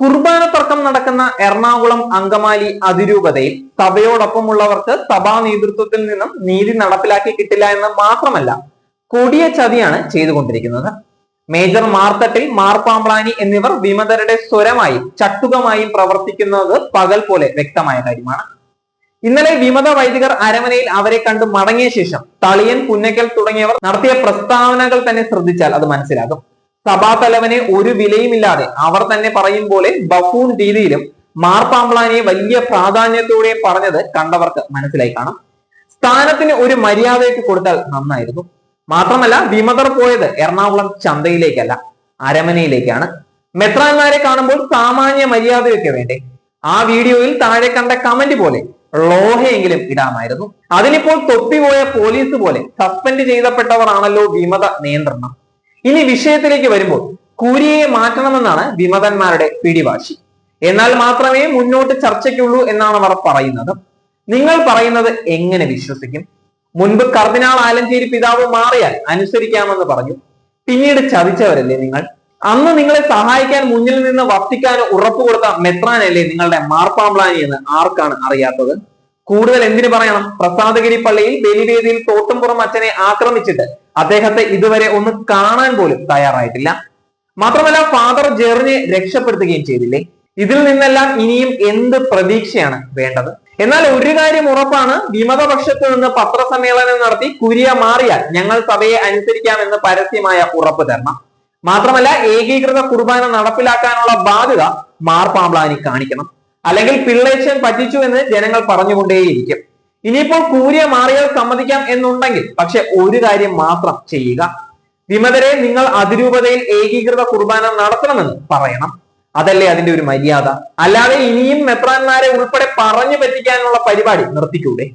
കുർബാന തർക്കം നടക്കുന്ന എറണാകുളം അങ്കമാലി അതിരൂപതയിൽ സഭയോടൊപ്പമുള്ളവർക്ക് സഭാ നേതൃത്വത്തിൽ നിന്നും നീതി നടപ്പിലാക്കി കിട്ടില്ല എന്ന് മാത്രമല്ല കൊടിയ ചതിയാണ് ചെയ്തുകൊണ്ടിരിക്കുന്നത്. മേജർ മാർത്തട്ടിൽ മാർപ്പാമ്പ്ലാനി എന്നിവർ വിമതരുടെ സ്വരമായി ചട്ടുകമായി പ്രവർത്തിക്കുന്നത് പകൽ പോലെ വ്യക്തമായ കാര്യമാണ്. ഇന്നലെ വിമത വൈദികർ അരമനയിൽ അവരെ കണ്ട് മടങ്ങിയ ശേഷം തളിയൻ പുന്നക്കൽ തുടങ്ങിയവർ നടത്തിയ പ്രസ്താവനകൾ തന്നെ ശ്രദ്ധിച്ചാൽ അത് മനസ്സിലാകും. സഭാതലവനെ ഒരു വിലയുമില്ലാതെ അവർ തന്നെ പറയും പോലെ ബഫൂൺ രീതിയിലും മാർപ്പാമ്പളാനെ വലിയ പ്രാധാന്യത്തോടെ പറഞ്ഞത് കണ്ടവർക്ക് മനസ്സിലായി കാണാം. സ്ഥാനത്തിന് ഒരു മര്യാദയ്ക്ക് കൊടുത്താൽ നന്നായിരുന്നു. മാത്രമല്ല വിമതർ പോയത് എറണാകുളം ചന്തയിലേക്കല്ല അരമനയിലേക്കാണ്. മെത്രാന്മാരെ കാണുമ്പോൾ സാമാന്യ മര്യാദയൊക്കെ വേണ്ടേ? ആ വീഡിയോയിൽ താഴെ കണ്ട കമന്റ് പോലെ ലോഹയെങ്കിലും ഇടാമായിരുന്നു. അതിനിപ്പോൾ തൊപ്പിപോയ പോലീസ് പോലെ സസ്പെൻഡ് ചെയ്തപ്പെട്ടവരാണല്ലോ വിമത നിയന്ത്രണം. ഇനി വിഷയത്തിലേക്ക് വരുമ്പോൾ കൂരിയെ മാറ്റണമെന്നാണ് വിമതന്മാരുടെ പിടിവാശി. എന്നാൽ മാത്രമേ മുന്നോട്ട് ചർച്ചയ്ക്കുള്ളൂ എന്നാണ് അവർ പറയുന്നത്. നിങ്ങൾ പറയുന്നത് എങ്ങനെ വിശ്വസിക്കും? മുൻപ് കർദിനാൾ ആലഞ്ചേരി പിതാവ് മാറിയാൽ അനുസരിക്കാമെന്ന് പറഞ്ഞു. പിന്നീട് ചതിച്ചവരല്ലേ നിങ്ങൾ? അന്ന് നിങ്ങളെ സഹായിക്കാൻ മുന്നിൽ നിന്ന് വത്തിക്കാൻ ഉറപ്പ് കൊടുത്ത മെത്രാനല്ലേ നിങ്ങളുടെ മാർപ്പാമ്പ്ലാനി എന്ന് ആർക്കാണ് അറിയാത്തത്? കൂടുതൽ എന്തിനു പറയണം? പ്രസാദഗിരി പള്ളിയിൽ ബലിവേദിയിൽ തോട്ടുംപുറം അച്ഛനെ ആക്രമിച്ചിട്ട് അദ്ദേഹത്തെ ഇതുവരെ ഒന്ന് കാണാൻ പോലും തയ്യാറായിട്ടില്ല. മാത്രമല്ല ഫാദർ ജെറിനെ രക്ഷപ്പെടുത്തുകയും ചെയ്തില്ലേ? ഇതിൽ നിന്നെല്ലാം ഇനിയും എന്ത് പ്രതീക്ഷയാണ് വേണ്ടത്? എന്നാൽ ഒരു കാര്യം ഉറപ്പാണ് വിമതപക്ഷത്തു നിന്ന് പത്രസമ്മേളനം നടത്തി കുരിയ മാറിയാൽ ഞങ്ങൾ സഭയെ അനുസരിക്കാമെന്ന് പരസ്യമായ ഉറപ്പ് തരണം. മാത്രമല്ല ഏകീകൃത കുർബാന നടപ്പിലാക്കാനുള്ള ബാധ്യത മാർപ്പാമ്പ്ലാനി കാണിക്കണം. അല്ലെങ്കിൽ പിള്ളേച്ചൻ പറ്റിച്ചു എന്ന് ജനങ്ങൾ പറഞ്ഞുകൊണ്ടേയിരിക്കും. ഇനിയിപ്പോൾ കൂരിയ മാറിയാൽ സമ്മതിക്കാം എന്നുണ്ടെങ്കിൽ പക്ഷെ ഒരു കാര്യം മാത്രം ചെയ്യുക. വിമതരെ നിങ്ങൾ അതിരൂപതയിൽ ഏകീകൃത കുർബാന നടത്തണമെന്ന് പറയണം. അതല്ലേ അതിന്റെ ഒരു മര്യാദ? അല്ലാതെ ഇനിയും മെത്രാന്മാരെ ഉൾപ്പെടെ പറഞ്ഞു പറ്റിക്കാനുള്ള പരിപാടി നിർത്തിക്കൂടെ?